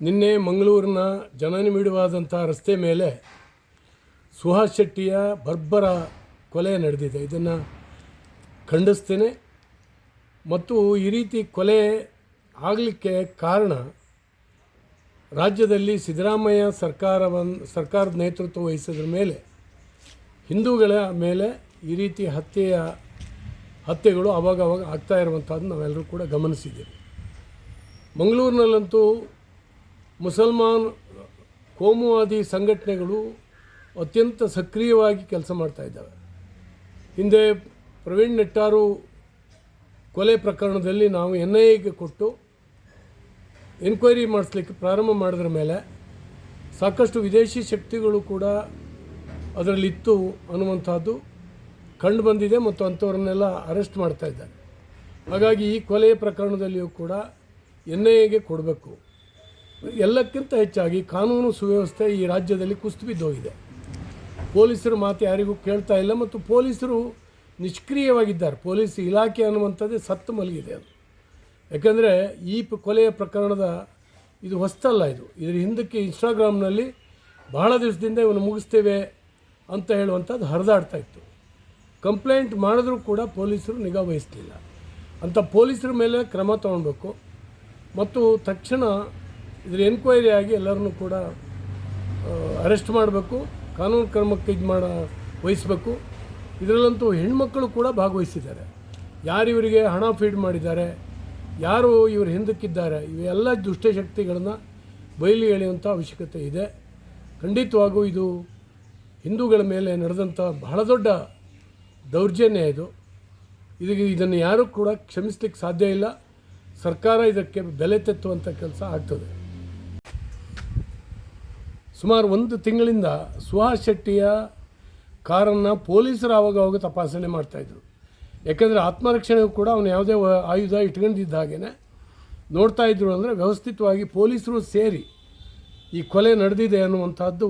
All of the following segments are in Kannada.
ನಿನ್ನೆ ಮಂಗಳೂರಿನ ಜನನಿಬಿಡವಾದಂಥ ರಸ್ತೆ ಮೇಲೆ ಸುಹಾಸ್ ಶೆಟ್ಟಿಯ ಬರ್ಬರ ಕೊಲೆ ನಡೆದಿದೆ. ಇದನ್ನು ಖಂಡಿಸ್ತೇನೆ. ಮತ್ತು ಈ ರೀತಿ ಕೊಲೆ ಆಗಲಿಕ್ಕೆ ಕಾರಣ ರಾಜ್ಯದಲ್ಲಿ ಸಿದ್ದರಾಮಯ್ಯ ಸರ್ಕಾರವನ್ನು ಸರ್ಕಾರದ ನೇತೃತ್ವ ವಹಿಸಿದ್ರ ಮೇಲೆ, ಹಿಂದೂಗಳ ಮೇಲೆ ಈ ರೀತಿ ಹತ್ಯೆಯ ಹತ್ಯೆಗಳು ಆವಾಗ ಆಗ್ತಾ ಇರುವಂಥದ್ದು ನಾವೆಲ್ಲರೂ ಕೂಡ ಗಮನಿಸಿದ್ದೇವೆ. ಮಂಗಳೂರಿನಲ್ಲಂತೂ ಮುಸಲ್ಮಾನ್ ಕೋಮುವಾದಿ ಸಂಘಟನೆಗಳು ಅತ್ಯಂತ ಸಕ್ರಿಯವಾಗಿ ಕೆಲಸ ಮಾಡ್ತಾ ಇದ್ದಾವೆ. ಹಿಂದೆ ಪ್ರವೀಣ್ ನೆಟ್ಟಾರು ಕೊಲೆ ಪ್ರಕರಣದಲ್ಲಿ ನಾವು ಎನ್ ಐ ಎಗೆ ಕೊಟ್ಟು ಎನ್ಕ್ವೈರಿ ಮಾಡಿಸ್ಲಿಕ್ಕೆ ಪ್ರಾರಂಭ ಮಾಡಿದ್ರ ಮೇಲೆ ಸಾಕಷ್ಟು ವಿದೇಶಿ ಶಕ್ತಿಗಳು ಕೂಡ ಅದರಲ್ಲಿತ್ತು ಅನ್ನುವಂಥದ್ದು ಕಂಡು ಬಂದಿದೆ ಮತ್ತು ಅಂಥವ್ರನ್ನೆಲ್ಲ ಅರೆಸ್ಟ್ ಮಾಡ್ತಾ ಇದ್ದಾರೆ. ಹಾಗಾಗಿ ಈ ಕೊಲೆಯ ಪ್ರಕರಣದಲ್ಲಿಯೂ ಕೂಡ ಎನ್ ಐ ಎಗೆ ಕೊಡಬೇಕು. ಎಲ್ಲಕ್ಕಿಂತ ಹೆಚ್ಚಾಗಿ ಕಾನೂನು ಸುವ್ಯವಸ್ಥೆ ಈ ರಾಜ್ಯದಲ್ಲಿ ಕುಸ್ತು ಬಿದ್ದೋಗಿದೆ ಪೊಲೀಸರು ಮಾತು ಯಾರಿಗೂ ಕೇಳ್ತಾ ಇಲ್ಲ ಮತ್ತು ಪೊಲೀಸರು ನಿಷ್ಕ್ರಿಯವಾಗಿದ್ದಾರೆ. ಪೊಲೀಸ್ ಇಲಾಖೆ ಅನ್ನುವಂಥದ್ದೇ ಸತ್ತು ಮಲಗಿದೆ ಅದು. ಯಾಕಂದರೆ ಈ ಕೊಲೆಯ ಪ್ರಕರಣದ ಇದು ಹೊಸ್ತಲ್ಲ ಇದು. ಇದರ ಹಿಂದಕ್ಕೆ ಇನ್ಸ್ಟಾಗ್ರಾಮ್ನಲ್ಲಿ ಬಹಳ ದಿವಸದಿಂದ ಇವನು ಮುಗಿಸ್ತೇವೆ ಅಂತ ಹೇಳುವಂಥದ್ದು ಹರಿದಾಡ್ತಾ ಇತ್ತು. ಕಂಪ್ಲೇಂಟ್ ಮಾಡಿದ್ರೂ ಕೂಡ ಪೊಲೀಸರು ನಿಗಾ ವಹಿಸಲಿಲ್ಲ. ಅಂಥ ಪೊಲೀಸರ ಮೇಲೆ ಕ್ರಮ ತಗೊಳ್ಬೇಕು. ಮತ್ತು ತಕ್ಷಣ ಇದ್ರ ಎನ್ಕ್ವೈರಿ ಆಗಿ ಎಲ್ಲರನ್ನೂ ಕೂಡ ಅರೆಸ್ಟ್ ಮಾಡಬೇಕು, ಕಾನೂನು ಕ್ರಮಕ್ಕೆ ಇದು ಮಾಡ, ವಹಿಸಬೇಕು. ಇದರಲ್ಲಂತೂ ಹೆಣ್ಮಕ್ಕಳು ಕೂಡ ಭಾಗವಹಿಸಿದ್ದಾರೆ. ಯಾರು ಇವರಿಗೆ ಹಣ ಫೀಡ್ ಮಾಡಿದ್ದಾರೆ, ಯಾರು ಇವರು ಹಿಂದಕ್ಕಿದ್ದಾರೆ, ಇವೆಲ್ಲ ದುಷ್ಟಶಕ್ತಿಗಳನ್ನು ಬಯಲು ಎಳೆಯುವಂಥ ಅವಶ್ಯಕತೆ ಇದೆ. ಖಂಡಿತವಾಗೂ ಇದು ಹಿಂದೂಗಳ ಮೇಲೆ ನಡೆದಂಥ ಬಹಳ ದೊಡ್ಡ ದೌರ್ಜನ್ಯ ಇದು. ಇದಕ್ಕೆ ಇದನ್ನು ಯಾರೂ ಕೂಡ ಕ್ಷಮಿಸ್ಲಿಕ್ಕೆ ಸಾಧ್ಯ ಇಲ್ಲ. ಸರ್ಕಾರ ಇದಕ್ಕೆ ಬೆಲೆ ತೆತ್ತುವಂಥ ಕೆಲಸ ಆಗ್ತದೆ. ಸುಮಾರು ಒಂದು ತಿಂಗಳಿಂದ ಸುಹಾಸ್ ಶೆಟ್ಟಿಯ ಕಾರನ್ನು ಪೊಲೀಸರು ಆವಾಗ ಅವಾಗ ತಪಾಸಣೆ ಮಾಡ್ತಾಯಿದ್ರು ಯಾಕೆಂದರೆ ಆತ್ಮರಕ್ಷಣೆಗೂ ಕೂಡ ಅವನು ಯಾವುದೇ ಆಯುಧ ಇಟ್ಕೊಂಡಿದ್ದ ಹಾಗೇ ನೋಡ್ತಾ ಇದ್ರು ಅಂದರೆ ವ್ಯವಸ್ಥಿತವಾಗಿ ಪೊಲೀಸರು ಸೇರಿ ಈ ಕೊಲೆ ನಡೆದಿದೆ ಅನ್ನುವಂಥದ್ದು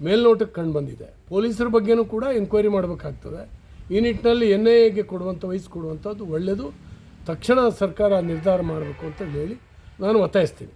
ಮೇಲ್ನೋಟಕ್ಕೆ ಕಂಡು ಬಂದಿದೆ. ಪೊಲೀಸರ ಬಗ್ಗೆನೂ ಕೂಡ ಎನ್ಕ್ವೈರಿ ಮಾಡಬೇಕಾಗ್ತದೆ. ಈ ನಿಟ್ಟಿನಲ್ಲಿ ಎನ್ ಐ ಎಗೆ ಕೊಡುವಂಥ ವಹಿಸಿಕೊಡುವಂಥದ್ದು ಒಳ್ಳೆಯದು ತಕ್ಷಣ ಸರ್ಕಾರ ನಿರ್ಧಾರ ಮಾಡಬೇಕು ಅಂತ ಹೇಳಿ ನಾನು ಒತ್ತಾಯಿಸ್ತೀನಿ.